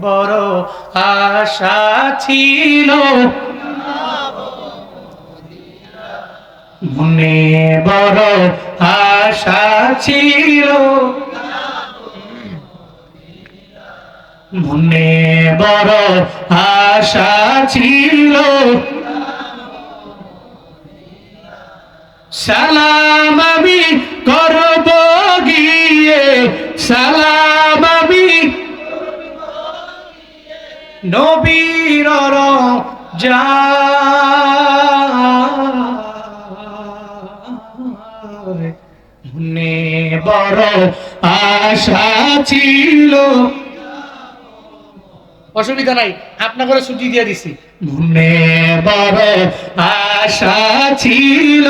বড় আশা ছিল। মনে বড় আশা ছিল। মনে বড় আশা ছিল। সালাম আমি করব গিয়ে, সালাম নবীর যা বড় আশা ছিল। অসুবিধা নাই আপনাকে ছুটি দিয়ে দিছি। মনে বড় আশা ছিল।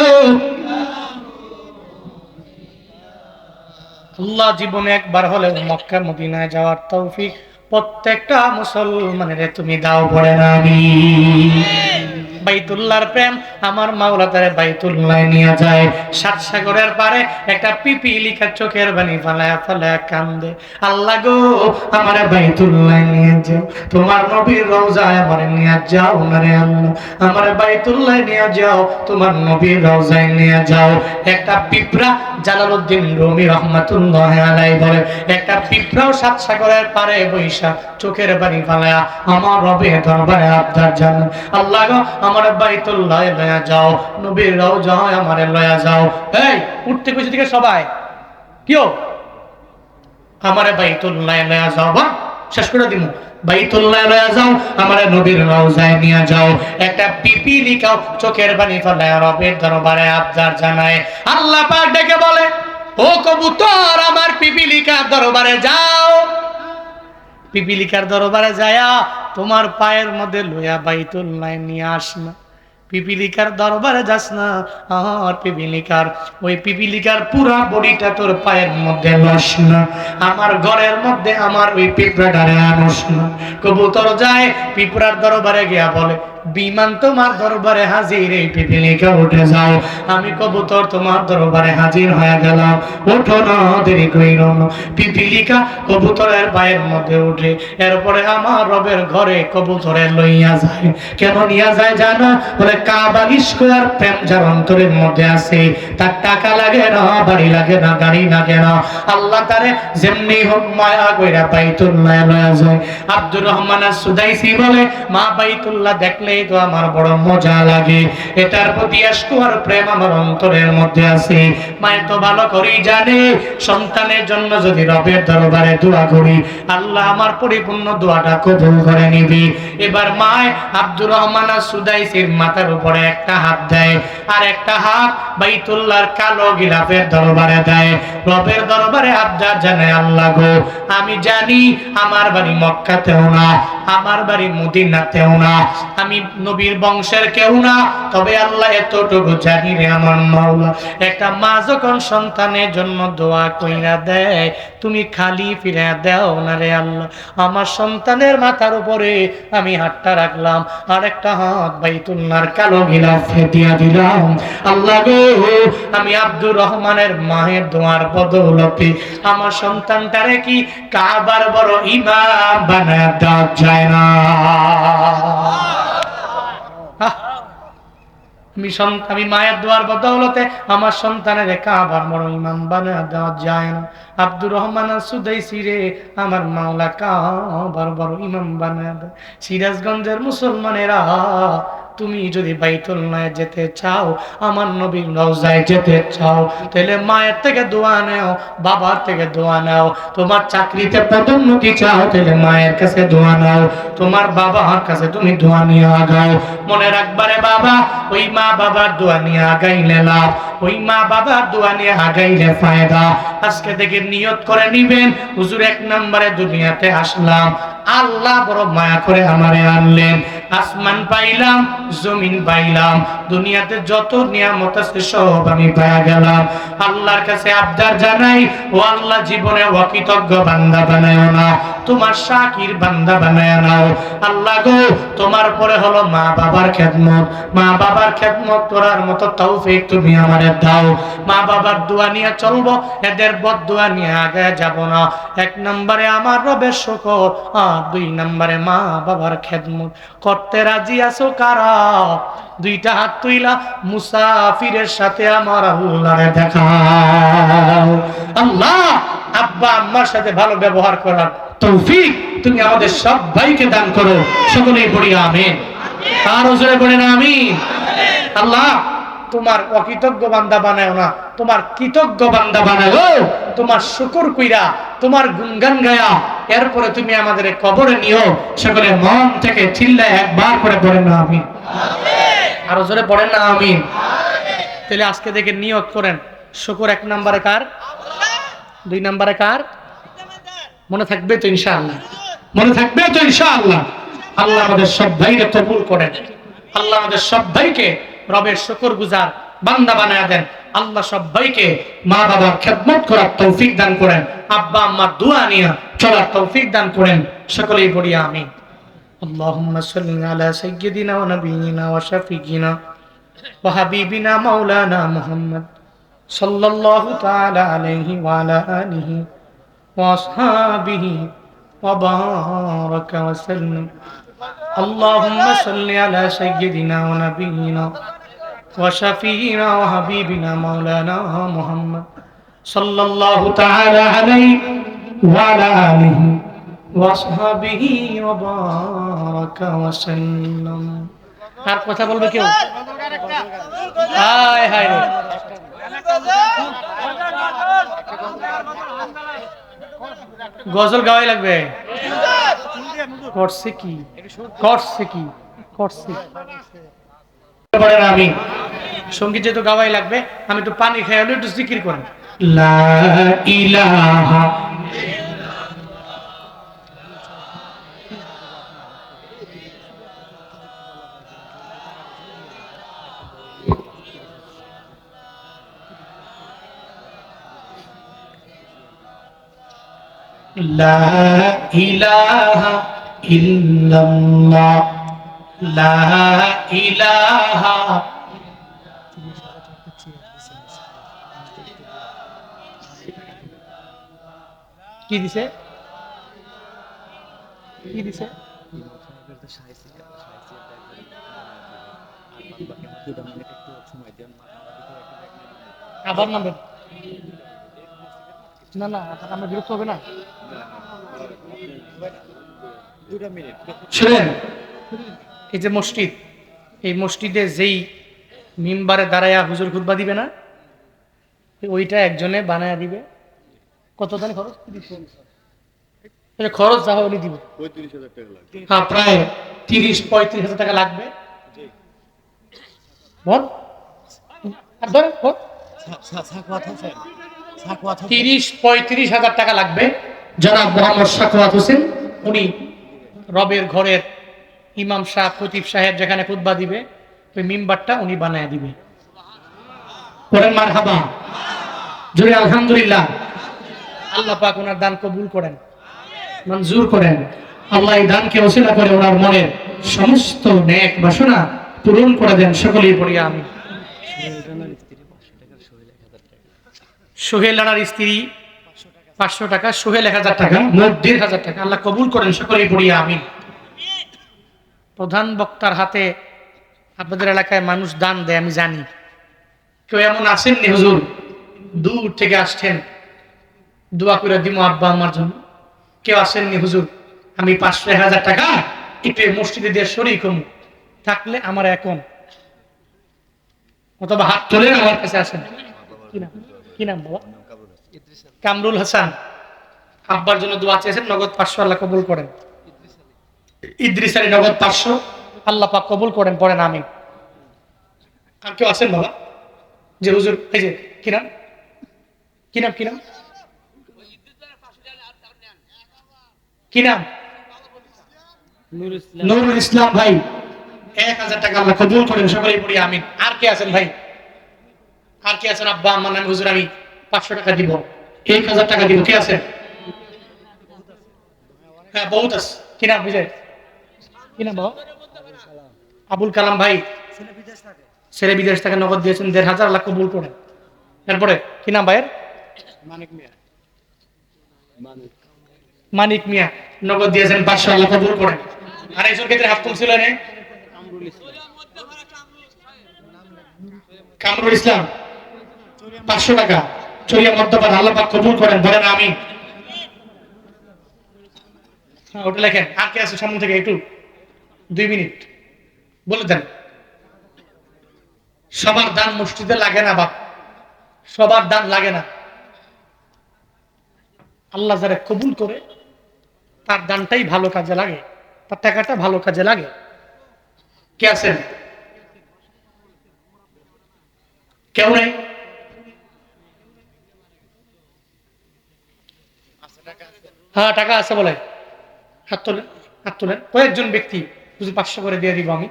আল্লাহ জীবনে একবার হলে মক্কা মদিনায় যাওয়ার তৌফিক। প্রত্যেকটা মুসলমানের তুমি দাও পড়ে না আমি। বাইতুল্লাহর প্রেম, আমার মাওলা তারে বাইতুল্লাহ নিয়ে যায়। সাত সাগরের পারে একটা পিপি লিখা চোখের বানি ফালায়া ফালায়া কান্দে। আল্লাহ গো, আমার বাইতুল্লাহ নিয়ে যাও। তোমার নবীর রওজায় আমার নিয়ে যাও না রে আল্লাহ। আমার বাইতুল্লাহ নিয়ে যাও, তোমার নবীর রওজায় নিয়ে যাও। একটা পিঁপড়া জালালউদ্দিন রুমি রহমাতুল্লাহ আলাই বলে, একটা পিঁপড়াও সাত সাগরের পারে বৈশা চোখের বাড়ি ফালায়া, আমার রবে দরবারে আবদার জান আল্লাহ গো, আমার বাইতুল্লাহ লয়া যাও, নবীর রওজায় আমারে লয়া যাও। এই, উঠতে কইছে দিকে সবাই। কিও? আমারে বাইতুল্লাহ লয়া যাও বা শেষ করে দিমু। বাইতুল্লাহ লয়া যাও, আমারে নবীর রওজায় যাও। একটা পিপি লিখাও চোখের পানি ফেলে রবের দরবারে আবদার জানায়। আল্লাহ পাক ডেকে বলে, ও কবুতর, আমার পিপিলিকার দরবারে যাও। পিপিলিকার দরবারে যায়া তোমার পায়ের মধ্যে লোয়া লইয়া বাইতুল্লাহ নিয়ে আস না পিপিলিকার দরবারে যাস না, আর পিপিলিকার, ওই পিপিলিকার পুরা বডিটা তোর পায়ের মধ্যে লস না। আমার ঘরের মধ্যে আমার ওই পিঁপড়াটারে আনস না। কবুতর যায় পিঁপড়ার দরবারে গিয়া বলে বিমান তোমার দরবারে হাজির, এই পিপিলিকা উঠে যাও। আমি কবুতর তোমার দরবারে হাজির হয়ে গেলাম। ওঠো না, দেরি কইর পিপিলিকা কবুতরের পায়ের মধ্যে উঠে, এরপরে আমার রবের ঘরে কবুতরে লইয়া যায়। কেন নিয়ে যায় জানো? বলে, কাবা ইস্কোয়ার প্রেম যার অন্তরের মধ্যে আছে, তার টাকা লাগে না, বাড়ি লাগে না, গাড়ি লাগে না। আল্লাহ তারে যেমনি হোক মায়া কইরা বাইতুল্লাহ লয়া যায়। আব্দুর রহমান সুদাইসি বলে, মা বাইতুল্লাহ দেখলেই তো আমার বড় মজা লাগে। এটার প্রতি আশকুয়ার প্রেম আমার অন্তরের মধ্যে আছে। মায়ের তো ভালো করেই জানে, সন্তানের জন্য যদি রবের দরবারে দোয়া করি, আল্লাহ আমার পরিপূর্ণ দোয়াটা কবুল করে নিবি। এবার মায় আব্দুর রহমান সুদাইসির মাথার উপরে একটা হাত দেয়, আর একটা হাত বাইতুল্লাহর কালো গিলাফের দরবারে দেয়। রবের দরবারে আবদার জানে আল্লাহ গো, আমি জানি আমার বাড়ি মক্কাতেও না, আমার বাড়ি মদিনাতেও না। আমি নবীর বংশের কেউ না। তবে আল্লাহ এতটুকু জানি রে আমার মাওলা। একটা মা যখন সন্তানের জন্য দোয়া কইরা দেয়, তুমি খালি ফিরে দাও না রে আল্লাহ। আমার সন্তানের মাথার উপরে আমি হাতটা রাখলাম। আর একটা হাত বাইতুল্লাহর কালো গিলাফে দিয়া দিলাম। আল্লাহ গো, আমি আব্দুর রহমানের মায়ের দোয়ার বদৌলতে আমার সন্তানটারে কি কাবার বড় ইমাম বানায় দেওয়া যায় না! সন্ত- আমি মায়ের দোয়ার বদৌলতে আমার সন্তানের কাবার মর ইমাম বানা দেওয়া যায় না। আব্দুর রহমান সুদাইসি রে, আমার মাওলা কাবার বড় ইমাম বানা সিরাজগঞ্জের মুসলমানেরা তুমি যদি বাইতুল্লায় যেতে চাও, আমার নবীর রওজায় যেতে চাও, তাহলে মায়ের থেকে দোয়া নেও, বাবার থেকে দোয়া নাও। তোমার চাকরিতে পদোন্নতি চাও, তাহলে মায়ের কাছে দোয়া নাও। তোমার বাবার কাছে তুমি দোয়া নিয়ে আগাও। মনে রাখবারে বাবা, ওই মা বাবার দোয়া নিয়ে আগাইলে লাভ, ওই মা বাবার দোয়া নিয়ে আগাইলে ফায়দা। আজকে থেকে নিয়ত করে নিবেন, হুজুর এক নম্বরে দুনিয়াতে আসলাম। আল্লাহ বড় মায়া করে আমারে আনলেন। আসমান পাইলাম, জমিন পাইলাম, দুনিয়াতে যত নিয়ামত আছে সব আমি পাওয়া গেলাম। আল্লাহর কাছে আবদার জানাই, ও আল্লাহ জীবনে অকৃতজ্ঞ বান্দা বানায় না, তোমার শাকির বান্দা বানায় নাও। আল্লাহ গো, তোমার পরে হলো মা বাবার খেদমত। মা বাবার খেদমত করার মতো তৌফিক তুমি আমাদের দাও। মা বাবার দোয়া নিয়ে চলবো, এদের বদ দোয়া নিয়ে আগে যাব না। এক নম্বরে আমার রবের শকর আর দুই নম্বরে মা বাবার খেদমত। করতে রাজি আছো কারা? দুইটা হাত তুইলা মুসাফিরের সাথে আমার আল্লাহরে দেখাও আল্লাহ, আব্বা, আম্মার সাথে ভালো ব্যবহার করার তৌফিক তুমি আমাদের সব ভাইকে দান করো। সকলেই পড়ি আমিন। আর ওজরে পড়ে না আমিন। আল্লাহ তোমার অকৃতজ্ঞ বান্দা বানায় না তোমার কৃতজ্ঞ বান্দা বানায় তোমার শুকুর কইরা তোমার গুনগান গায়া এরপরে তুমি আমাদের কবরে নিও। সকলে মন থেকে চিল্লায় একবার করে পড়ে না আমিন। আরও জোরে পড়েন না আমিন। তাহলে আজকে থেকে নিয়োগ করেন। শুকুর এক নম্বরে কার? দুই নম্বরে কার? মনে থাকবে তো ইনশাআল্লাহ। মনে থাকবে তো ইনশাআল্লাহ। আল্লাহ আমাদের সব ভাইকে কবুল করেন। আল্লাহ আমাদের সব ভাইকে রবের শুকর গুজার বান্দা বানায় দেন আল্লাহ সব ভাইকে মা বাবার খেদমত করার তৌফিক দান করেন আব্বা আম্মার দোয়া নিয়ে চলার তৌফিক দান করেন সকলেই পড়ি আমি اللهم صل على سيدنا ونبينا وشفيعنا وحبيبنا مولانا محمد صلى الله تعالى عليه وعلى آله وأصحابه وبارك وسلم اللهم صل على سيدنا ونبينا وشفيعنا وحبيبنا مولانا محمد صلى الله تعالى عليه وعلى آله وأصحابه وبارك وسلم আর কথা বলবে কেউ হায় হায় রে গজল গাওয়াই লাগবে করছে কি করছে কি করছে পারেন আমি সঙ্গীত যেহেতু গাওয়াই লাগবে আমি একটু পানি খাই হলে একটু জিকির করেন লা ইলাহা لا إله إلا الله لا إله কি দিছে? কি দিছে? আবার নামবেন না না আমরা বিরক্ত হবে না। শুনেন, এই যে মসজিদ, এই মসজিদে যেই মিম্বারে দাঁড়ায়া হুজুর খুতবা দিবে না, ওইটা একজনে বানায়া দিবে। কত দান খরচ? খরচ যা হলে দিবে। হ্যাঁ প্রায় তিরিশ, পঁয়ত্রিশ হাজার টাকা লাগবে। বল। আর। তিরিশ, পঁয়ত্রিশ হাজার টাকা লাগবে। জনাব মোহাম্মদ সাকওয়াত হোসেন, উনি রবের ঘরের ইমাম শাহ খতিব সাহেব যেখানে খুতবা দিবে, ওই মিম্বারটা উনি বানায় দিবে। করেন মার হাবা জোরে আলহামদুলিল্লাহ। আল্লাহ পাক ওনার দান কবুল করেন, মঞ্জুর করেন। আল্লাহ এই দানকে ওসিলা করে ওনার মনের সমস্ত নেক বাসনা পূরণ করে দেন। সকলেই পড়িয়া আমি সোহেল রানার স্ত্রী, পাঁচশো টাকা, সোহেল এক হাজার টাকা, মোট দেড় হাজার টাকা। আল্লাহ কবুল করেন, সকলেই পড়িয়া আমি প্রধান বক্তার হাতে আপনাদের এলাকায় মানুষ দান দেয়, আমি জানি। কেউ এমন আসেননি হুজুর? দূর থেকে আসছেন। দোয়া করে দিব, আব্বা আমার জন্য। কেউ আসেননি, হুজুর, আমি পাঁচশো হাজার টাকা একটু মসজিদে দিয়ে শরিক হম থাকলে আমার এখন। অথবা হাত তোলে আমার কাছে আসেন। কি নাম? বাবা? কামরুল হাসান। আব্বার জন্য দোয়া চেয়েছেন, নগদ পাঁচশো আল্লাহ কবুল করেন। ইদ্রিস আলী নগদ পাঁচশো, আল্লাহ পাক কবুল করেন, পড়েন আমি আর কেউ আছেন বাবা? যে হুজুর, এই যে, কি নাম? কি নাম কি নাম? কি নাম? নুরুল ইসলাম। ভাই এক হাজার টাকা আল্লাহ কবুল করেন সকলেই পড়ি আমিন। আর কে আছেন ভাই? আর কে আছেন? আব্বা আমার নাম হুজুর আমি পাঁচশো টাকা দিব। এক হাজার টাকা দিব কে আছেন? হ্যাঁ বহুত আছে। কি নাম বিজয়? কি নাম আবুল কালাম ভাই। ছেলে বিদেশ থেকে নগদ দিয়েছেন দেড় হাজার লাখ কবুল করেন। এরপরে কি নাম ভাইয়ের? মানিক মিয়া। নগদ দিয়েছেন পাঁচশো আল্লাহ কবুল আর একজন ক্ষেত্রে তুলছিল নে। কামরুল ইসলাম, পাঁচশো টাকা। চলিয়া মধ্যপাত আল্লাহ পাক কবুল করেন, বলেন আমি হ্যাঁ ওটা লেখেন। আর কে আছে সামনে থেকে একটু? দুই মিনিট। বলে দেন। সবার দান মসজিদে লাগে না, বাপ। সবার দান লাগে না। আল্লাহ যারা কবুল করে তার দানটাই ভালো কাজে লাগে, তার টাকাটা ভালো কাজে লাগে। কে আছেন? কেউ নেই? হ্যাঁ টাকা আছে বলে। হাত তোলেন হাত তোলেন কয়েকজন ব্যক্তি যদি পাঁচশো করে দিয়ে দিব আমি।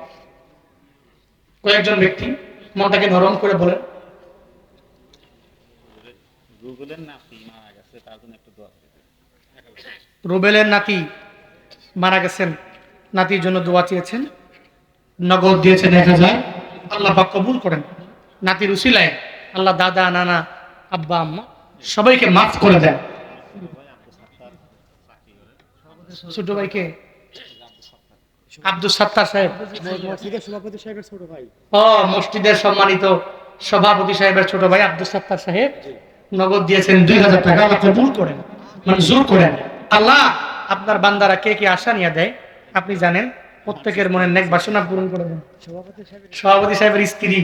কয়েকজন ব্যক্তি, মনটাকে নরম করে বলেন। গুগলের নাতি মারা গেছে, তার জন্য একটু দোয়া করে দিন। রুবেলের নাতি মারা গেছেন। নাতির জন্য দোয়া চেয়েছেন। নগদ দিয়েছেন এক হাজার। আল্লাহ পাক কবুল করেন। নাতির উসিলায় আল্লাহ দাদা নানা আব্বা আম্মা সবাইকে মাফ করে দেন। ছোট ভাইকে আব্দুল সাত্তার সাহেব। সভাপতি সাহেবের ছোট ভাই। ও মসজিদের সম্মানিত সভাপতি সাহেবের ছোট ভাই আব্দুল সাত্তার সাহেব। নগদ দিয়েছেন দুই হাজার টাকা। আল্লাহ কবুল করেন। মানে জোর করেন। আল্লাহ, আপনার বান্দারা কে কে আশা নিয়ে দেয়? আপনি জানেন, প্রত্যেকের মনে নেক বাসনা পূরণ করে দেন। সভাপতি সাহেবের স্ত্রী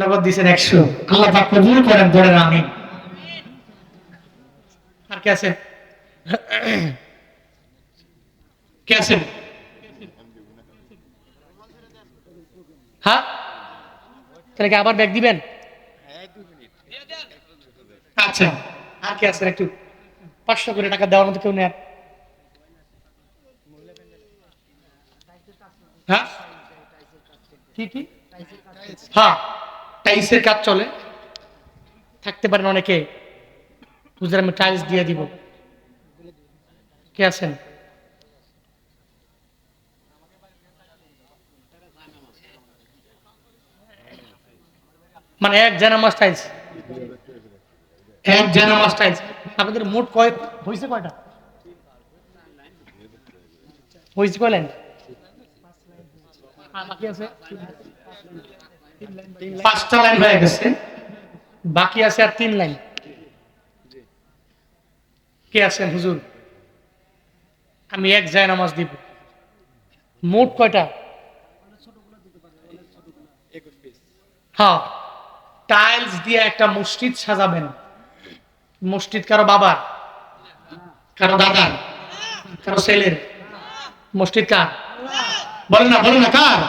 নগদ দিয়েছেন একশো। আল্লাহ পাক কবুল করেন বলেন আমি আর কে আছে? কে আছেন হ্যাঁ? তাহলে কি আবার ব্যাগ দিবেন? আচ্ছা। আর কে আছেন একটু? পাঁচশো করে টাকা দেওয়ার মতো কেউ নেন হ্যাঁ? কি কি? হ্যাঁ কাজ চলে। থাকতে পারেন অনেকে। বুঝলেন, আমি টাইলস দিয়ে দিব। কে আছেন? মানে এক জানামাস টাইলস। এক জানামাস টাইলস। আপনাদের মোট কয়? হয়েছে কয়টা? হয়েছে কয় লাইন? বাকি আছে? পাঁচটা লাইন হয়ে গেছে। বাকি আছে আর তিন লাইন। কে আছেন হুজুর? আমি এক জায় নামাজ দিব। মোট কয়টা? হ্যাঁ। টাইলস দিয়ে একটা মসজিদ সাজাবেন। মসজিদ কারও বাবার? কারও দাদার? কারও ছেলের? মসজিদ কার? বলেন না বলেন না, কার?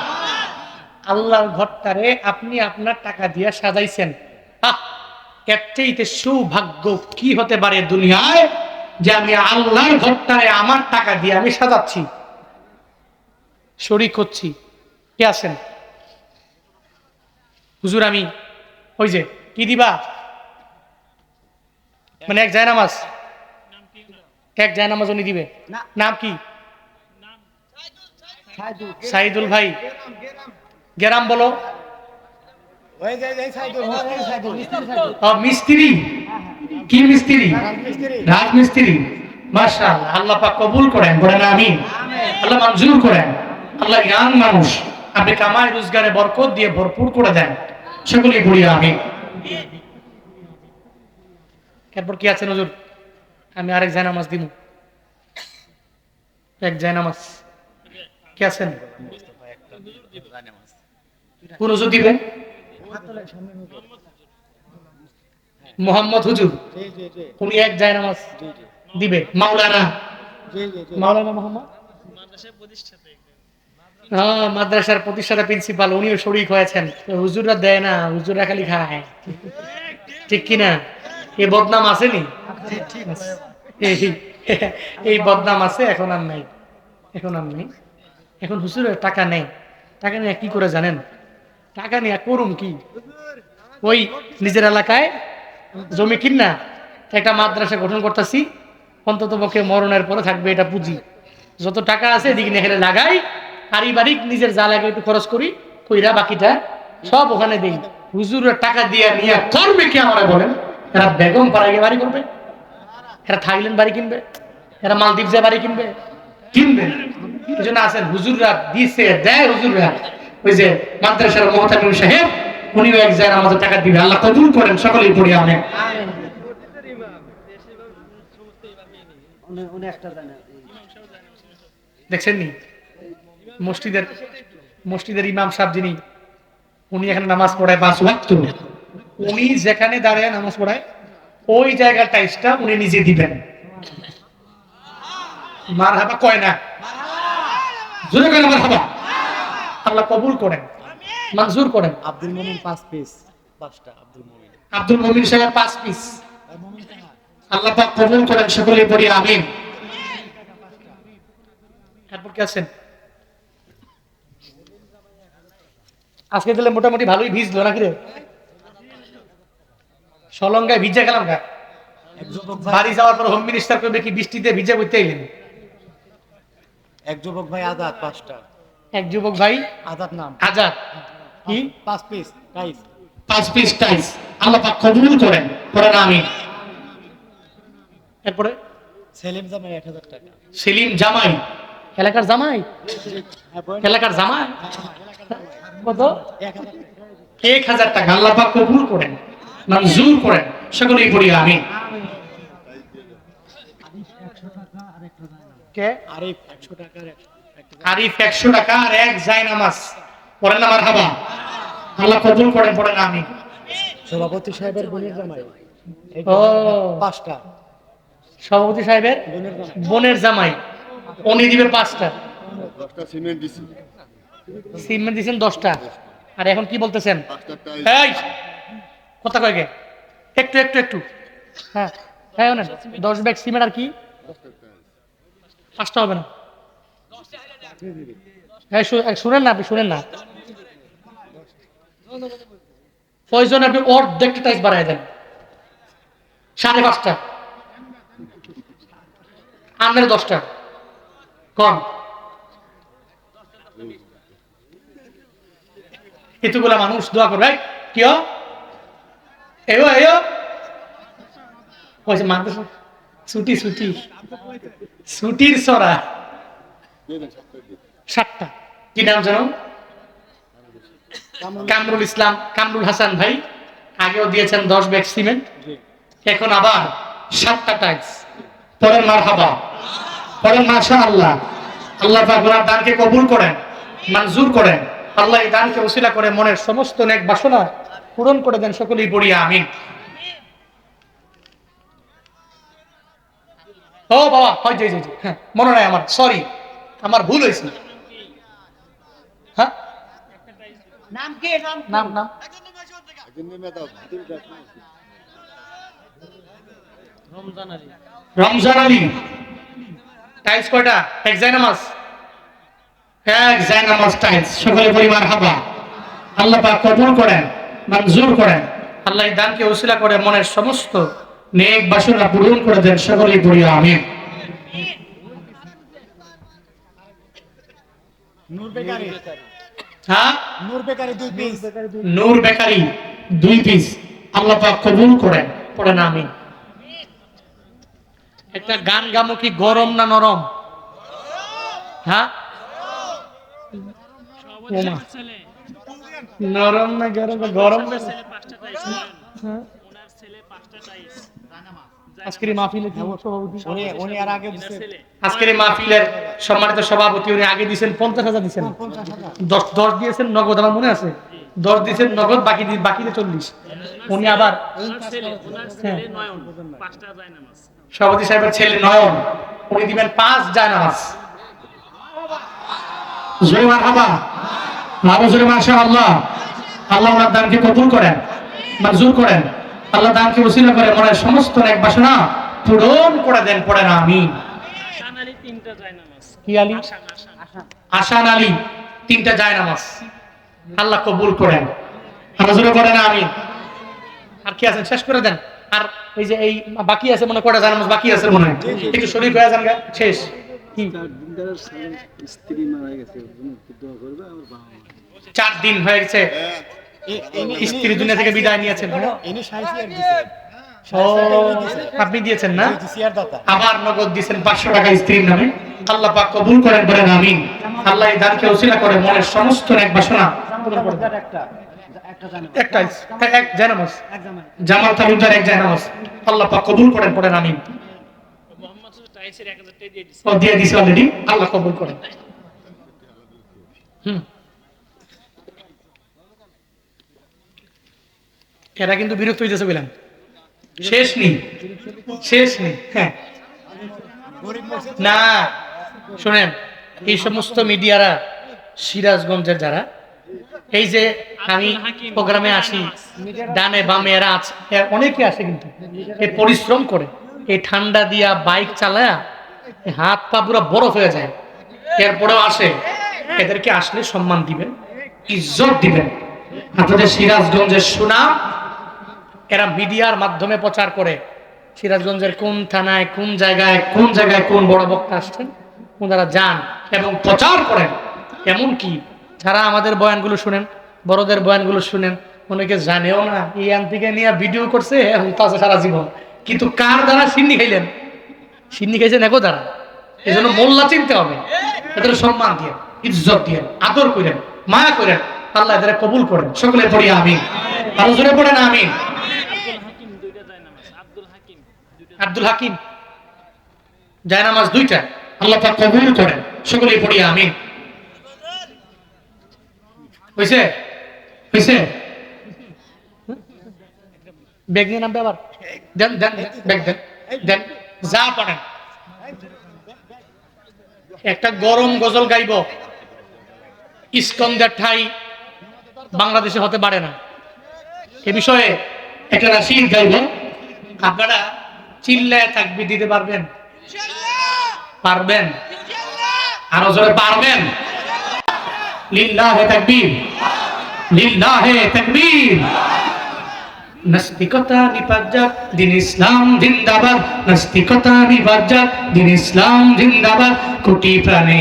আল্লাহর ঘরটারে আপনি আপনার টাকা দিয়ে সাজাইছেন। এর সৌভাগ্য কি হতে পারে দুনিয়ায় যে আমি আল্লাহর ঘরটারে আমার টাকা দিয়ে আমি সাজাচ্ছি? শরিক হচ্ছি। কে আছেন? হুজুর আমি, ওই যে, কি দিবা? মানে এক যায় নামাজ। এক যায় নামাজ উনি দিবে। নাম কি? সাইদুল। ভাই। গেরাম বলো। ওই যে এই সাইদুল ওই সাইদুল মিস্ত্রি মিস্ত্রি? কি মিস্ত্রি? মিস্ত্রি। রাজমিস্ত্রি মাশাআল্লাহ আল্লাহ পাক কবুল করেন বলেন আমি আল্লাহ মঞ্জুর করেন। আল্লাহ ইয়াং মানুষ। আপনি কামাই রোজগারে বরকত দিয়ে ভরপুর করে দেন। সেগুলি বলি আমি এরপর কি আছে নজর? আমি আরেক জায়নামাজ দিব এক জায়নামাজ কি আছেন? কোন হুজুর দিবেন? মোহাম্মদ হুজুর। উনি এক দিবে মাওলানা। মাওলানা মোহাম্মদ? হ্যাঁ মাদ্রাসার প্রতিষ্ঠাতা প্রিন্সিপাল, উনিও শরিক হয়েছেন। হুজুররা দেয় না, হুজুররা খালি খায়। ঠিক কি না এই বদনাম আসেনি? এই এই বদনাম আছে এখন আর নাই। এখন আর নেই। এখন হুজুরের টাকা নেই। টাকা নিয়ে কি করে জানেন? টাকা নিয়ে করুম কি? ওই নিজের এলাকায় জমি কিনা একটা মাদ্রাসা গঠন করতেছি। অন্তত পক্ষে মরণের পরে থাকবে এটা পুঁজি। যত টাকা আছে এদিকে এখানে লাগাই পারিবারিক নিজের যা লাগে একটু খরচ করি কইরা বাকিটা সব ওখানে দিই। হুজুরের টাকা দিয়ে নিয়ে করবে কি আমরা বলেন? এরা বেগম পাড়ায় গিয়ে বাড়ি করবে। এরা থাইল্যান্ড বাড়ি কিনবে। এরা মালদ্বীপ যায় বাড়ি কিনবে। কিনবে। এই জন্য আছেন হুজুররা দিছে দেয় হুজুররা। ওই যে মাদ্রাসার মহতামিম সাহেব উনিও এক জায়গায় আমাদের টাকা দিবে। আল্লাহ কবুল করেন সকলেই পড়ি অনেক দেখছেন নি মসজিদের মসজিদের ইমাম সাহেব যিনি উনি এখানে নামাজ পড়ায় পাঁচ ওয়াক্ত। উনি যেখানে দাঁড়িয়ে নামাজ পড়ায় ওই জায়গার টাইসটা উনি নিজে দিবেন। মার হাবা কয় না? জোরে কয় না মার হাবা আল্লাহ কবুল করেন। মঞ্জুর করেন। আব্দুল মোমিন পাঁচ পিস পাঁচটা আব্দুল মোমিন। আব্দুল মমিন সাহেব পাঁচ পিস আল্লাহ পাক কবুল করেন সকলে পড়ি আমিন। তারপর কি আছেন? আজকে তাহলে মোটামুটি ভালোই ভিজলো নাকি রে? সলঙ্গায় ভিজে গেলাম গা। এক যুবক ভাই বাড়ি যাওয়ার পর হোম মিনিস্টার করবে কি বৃষ্টিতে ভিজে করতে এলেন এক যুবক ভাই আজাদ পাঁচটা। এক যুবক ভাই? আজাদ নাম। আজাদ। কি? পাঁচ পিস টাইস পাঁচ পিস টাইস আল্লাহ পাক কবুল করেন। করেন আমিন। এরপরে? সেলিম জামাই এক হাজার টাকা। সেলিম জামাই। এলাকার জামাই? হ্যাঁ, এলাকার জামাই? কত? এক হাজার টাকা। এক হাজার টাকা। আল্লাহ পাক কবুল করেন। মঞ্জুর করেন। সকলেই পড়ি আমি আরিফ একশো টাকা। আর এক যায় নামাজ পড়েন আমার হাবা। আল্লাহ কবুল করেন পড়েন আমি। সভাপতি সাহেবের বোনের জামাই। ও। পাঁচটা। সভাপতি সাহেবের বোনের জামাই। উনি দিবে পাঁচটা। দশটা সিমেন্ট দিছি। সিমেন্ট দিয়েছেন দশটা। আর এখন কি বলতেছেন? কথা কয় গে? একটু একটু একটু। হ্যাঁ হ্যাঁ দশ ব্যাগ সিমেন্ট আর কি? পাঁচটা হবে না। হ্যাঁ শুনেন না আপনি শুনেন না। প্রয়োজন আপনি অর্ধেকটা টাইস বাড়াই দেন। সাড়ে পাঁচটা। আমের দশটা। কম। এতগুলা মানুষ দোয়া করবে এই, কি হো? এও এও কইছে ছুটি ছুটি। ছুটির সরা সাতটা। কি নাম জানো? কামরুল ইসলাম, কামরুল হাসান ভাই। আগেও দিয়েছেন দশ ব্যাগ সিমেন্ট। এখন আবার সাতটা টাইলস পরের মার হাবা পরের মাসা আল্লাহ আল্লাহ ওনার দানকে কবুল করেন, মঞ্জুর করেন। আল্লাহ এই দানকে ওসিলা করে মনের সমস্ত নেক বাসনা পূরণ করে দেন সকলেই পড়িয়া আমিন। ও বাবা হয় জি জি হ্যাঁ মনে নাই আমার সরি আমার ভুল হয়েছে। হ্যাঁ? নাম কি নাম নাম নাম। রমজান আলী। টাইলস কয়টা? এক জায়নামাজ এক জায়নামাজ টাইলস সকলে পরিবার হাবা আল্লাহ পাক কবুল করেন। মঞ্জুর করেন। আল্লাহ দানকে উসিলা করে মনের সমস্ত নেক বাসনা পূরণ করে দেন। সকলেই পড়িয়া আমিন। নূর বেকারি। হ্যাঁ? নূর বেকারি দুই পিস নূর বেকারি দুই পিস আল্লাহ পাক কবুল করেন। পড়েন আমিন। একটা গান গামো কি গরম না নরম? হ্যাঁ। নরম না গরম? গরম হ্যাঁ। আজকের মাহফিলে সভাপতি। উনি উনি আর আগে আজকের মাহফিলের সম্মানিত সভাপতি উনি আগে দিয়েছেন পঞ্চাশ হাজার দিয়েছেন দশ দশ দিয়েছেন নগদ আমার মনে আছে? দশ দিয়েছেন নগদ বাকি বাকিতে চল্লিশ। উনি আবার হ্যাঁ। সভাপতি সাহেবের ছেলে নয়ন। উনি দিবেন পাঁচ যায় নামাজ মারহাবা। আল্লাহ আল্লাহ ওনার দানকে কবুল করেন মঞ্জুর করেন। আল্লাহ দানকে উসিলা করে মনের সমস্ত এক বাসনা পূরণ করে দেন পড়ে না আমি কি আলী? তিনটা যায় নামাজ। আল্লাহ কবুল করেন। হাজুরে করেন আমি আর কি আছেন? শেষ করে দেন। আর এই যে এই বাকি আছে মনে কটা যায় নামাজ বাকি আছে মনে হয়? একটু শরীর হয়ে যান শেষ। কি? স্ত্রী মারা গেছে দোয়া করবে? আমার বাবা চার দিন হয়ে গেছে। স্ত্রী দুনিয়া থেকে বিদায় নিয়েছেন হ্যাঁ? ও আপনি দিয়েছেন না? আবার নগদ দিয়েছেন পাঁচশো টাকা স্ত্রীর নামে। আল্লাহ পাক কবুল করেন বলেন আমিন। আল্লাহ এই দানকে উসিলা করে মনের সমস্ত এক বাসনা। একটা এক জানামাজ জামাল তালুকদার এক জানামাজ আল্লাহ পাক কবুল করেন পড়েন আমিন। মোহাম্মদ শুধু টাইসের এক হাজার টাকা দিয়ে দিচ্ছে ও দিয়ে দিছে অলরেডি আল্লাহ কবুল করেন। হুম। এরা কিন্তু বিরক্ত হইতেছে বললাম। শেষ নেই। শেষ নেই। হ্যাঁ। না, শুনেন, এই সমস্ত মিডিয়ারা সিরাজগঞ্জের যারা, এই যে আমি প্রোগ্রামে আসি, ডানে বামে এরা আছে অনেকে আসে কিন্তু এই পরিশ্রম করে, এই ঠান্ডা দিয়া বাইক চালায়া হাত পা পুরো বরফ হয়ে যায়। এরপরেও আসে, এদেরকে আসলে সম্মান দিবেন, ইজ্জত দিবেন। আপনাদের সিরাজগঞ্জের সুনাম এরা মিডিয়ার মাধ্যমে প্রচার করে। সিরাজগঞ্জের কোন থানায়, কোন জায়গায় কোন জায়গায় কোন বড় বক্তা আসছেন, ওনারা যান এবং প্রচার করেন। এমন কি যারা আমাদের বয়ানগুলো শুনেন, বড়দের বয়ানগুলো শুনেন, অনেকে জানেও না, এই আন থেকে নিয়ে ভিডিও করছে এখন তো আছে সারা জীবন। কিন্তু কার দ্বারা সিন্নি খাইলেন? সিন্নি খাইছেন একো দ্বারা। এই জন্য মোল্লা চিনতে হবে। এদের সম্মান দিয়ে, ইজ্জত দিয়ে, আদর করেন, মায়া করেন, আল্লাহ এদের কবুল করেন। সকলে পড়ি আমিন। আরও জোরে পড়েন আমিন আব্দুল হাকিম দুইটা যায় নামাজ আব্দুল হাকিম দুইটা আব্দুল হাকিম, জায়নামাজ দুইটা, আল্লাহ পাক কবুল করেন, সকলেই পড়ি, আমিন। হইছে? হইছে? ব্যাগ নিয়ে নামবে আবার? দেন দেন ব্যাগ দেন দেন, যা পারেন। একটা গরম গজল গাইব, ইস্কন্দের ঠাই বাংলাদেশে হতে পারে না। এ বিষয়ে একটা নাসির গাইব। আপনারা চিল্লায় থাকবি দিতে পারবেন? পারবেন? আরও জোরে পারবেন? লিল্লাহে তাকবীর। লিল্লাহে তাকবীর। নাস্তিকতা নিপাজ্জাক দিন ইসলাম জিন্দাবাদ। নাস্তিকতা নিপাজ্জাক দিন ইসলাম জিন্দাবাদ। কোটি প্রাণে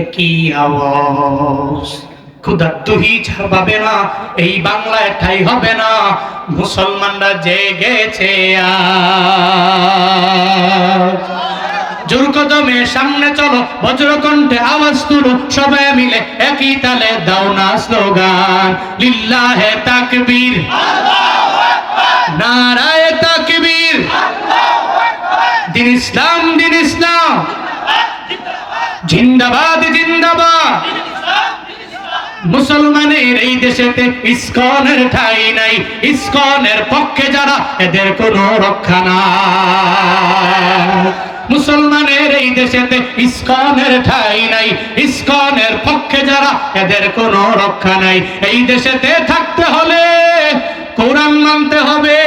একই আওয়াজ। এই ঠাই হবে না। মুসলমানরা জোর কদমে সামনে চলো, বজ্রকণ্ঠে আওয়াজ তুলো, সবাই মিলে একই তালে দাও না স্লোগান। লিল্লাহে তাকবীর। নারায়ে তাকবীর। দিন ইসলাম দিন ইসলাম। জিন্দাবাদ জিন্দাবাদ। মুসলমানের এই দেশেতে ইস্কনের ঠাই নাই। ইস্কনের পক্ষে যারা এদের কোনো রক্ষা নাই। মুসলমানের এই দেশেতে ইস্কনের ঠাই নাই। ইস্কনের পক্ষে যারা এদের কোনো রক্ষা নাই। এই দেশেতে থাকতে হলে কোরআন মানতে হবে।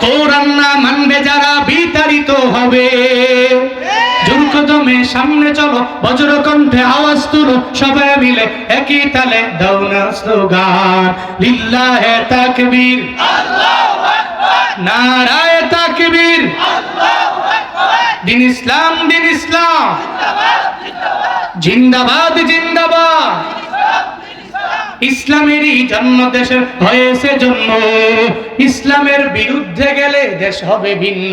কোরআন না মানবে যারা বিতাড়িত হবে। কদমে সামনে চলো, বজ্র কণ্ঠে আওয়াজ তুলো, সবাই মিলে একই তালে দাও না স্লোগান। লিল্লাহে তাকবীর। নারায়ে তাকবীর। দিন ইসলাম দিন ইসলাম। জিন্দাবাদ জিন্দাবাদ। ইসলামেরই জন্ম দেশে হয়েছে জন্ম। ইসলামের বিরুদ্ধে গেলে দেশ হবে ভিন্ন।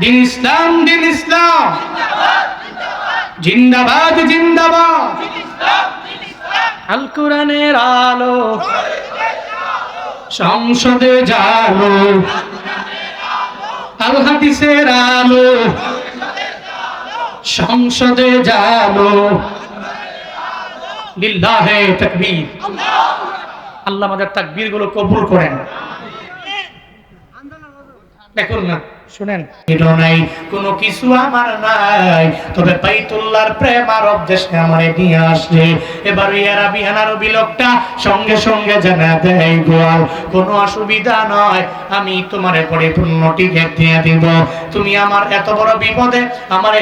দিন ইসলাম দিন ইসলাম। জিন্দাবাদ জিন্দাবাদ। আল কোরআনের আলো। সংসদে জালো। আল হাদিসের আলো। সংসদে জানো লিল্লাহে তাকবীর। আল্লাহ আমাদের তাকবীরগুলো কবুল করেন। দেখুন না। শুনেন নাই, কোনো কিছু আমার নাই। তবে প্রেম নিয়ে এবার ওই আরবি আনারবি লোকটা সঙ্গে সঙ্গে জানা দেয়, গোয়াল, কোনো অসুবিধা নয়, আমি দিয়ে দিব। তুমি আমার এত বড় বিপদে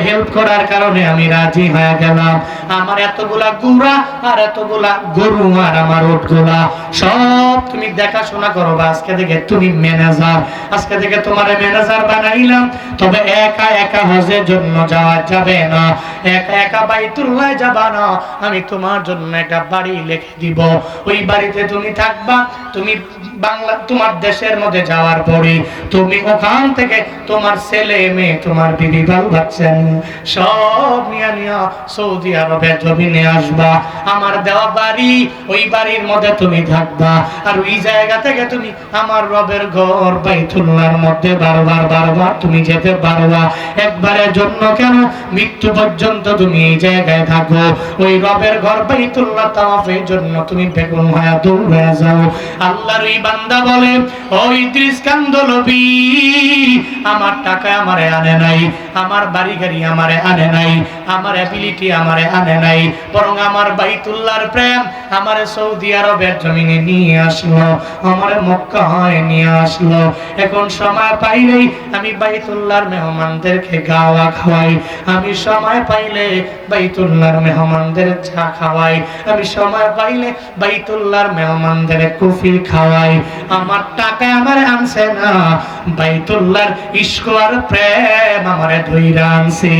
হেল্প করার কারণে আমি রাজি হয়ে গেলাম। আমার এতগুলা গুড়া আর এতগুলা গরু আর আমার উটগুলা সব তুমি দেখাশোনা করো আজকে থেকে তুমি ম্যানেজার আজকে থেকে তোমার ম্যানেজার বানাইলাম তবে একা একা হজের জন্য যাওয়া যাবে না। একা একা বাইতুল্লাহ যাবা না, আমি তোমার জন্য একটা বাড়ি লিখে দিব। ওই বাড়িতে তুমি থাকবা, তুমি বাংলা, তোমার দেশের মধ্যে যাওয়ার পরে তুমি ওখান থেকে তোমার ছেলে, মেয়ে, তোমার বিবি বাচ্চা নিয়ে সব নিয়ে নিয়ে সৌদি আরবে জমিনে আসবা। আমার দেওয়া বাড়ি, ওই বাড়ির মধ্যে তুমি থাকবা। আর ওই জায়গা থেকে তুমি আমার রবের ঘর বাইতুল্লাহর মধ্যে বারবার বারবার তুমি যেতে পারবা একবারের জন্য কেন মৃত্যু পর্যন্ত তুমি এই জায়গায় থাকো? ওই রবের ঘর বাইতুল্লাহ তাওয়াফের জন্য তুমি বেগুন হয়ে দৌড়ে যাও। আল্লাহর ওই বান্দা বলে ওই ত্রিস্কান্দ আমার টাকা আমারে আনে নাই। আমার বাড়ি গাড়ি আমারে আনে নাই, আমার অ্যাবিলিটি আমারে আনে নাই, বরং আমার বাইতুল্লাহর প্রেম আমারে সৌদি আরবের জমিনে নিয়ে আসলো, আমারে মক্কায় নিয়ে আসলো। এখন সময় পাইলেই আমি বাইতুল্লাহর মেহমানদেরকে গাওয়া খাওয়াই, আমি সময় পাইলে বাইতুল্লাহর মেহমানদের চা খাওয়াই, আমি সময় পাইলে বাইতুল্লাহর মেহমানদের কুফি খাওয়াই। আমার টাকা আমার আনছে না, বাইতুল্লাহর ইস্ক প্রেম আমারে ধইরা আনছে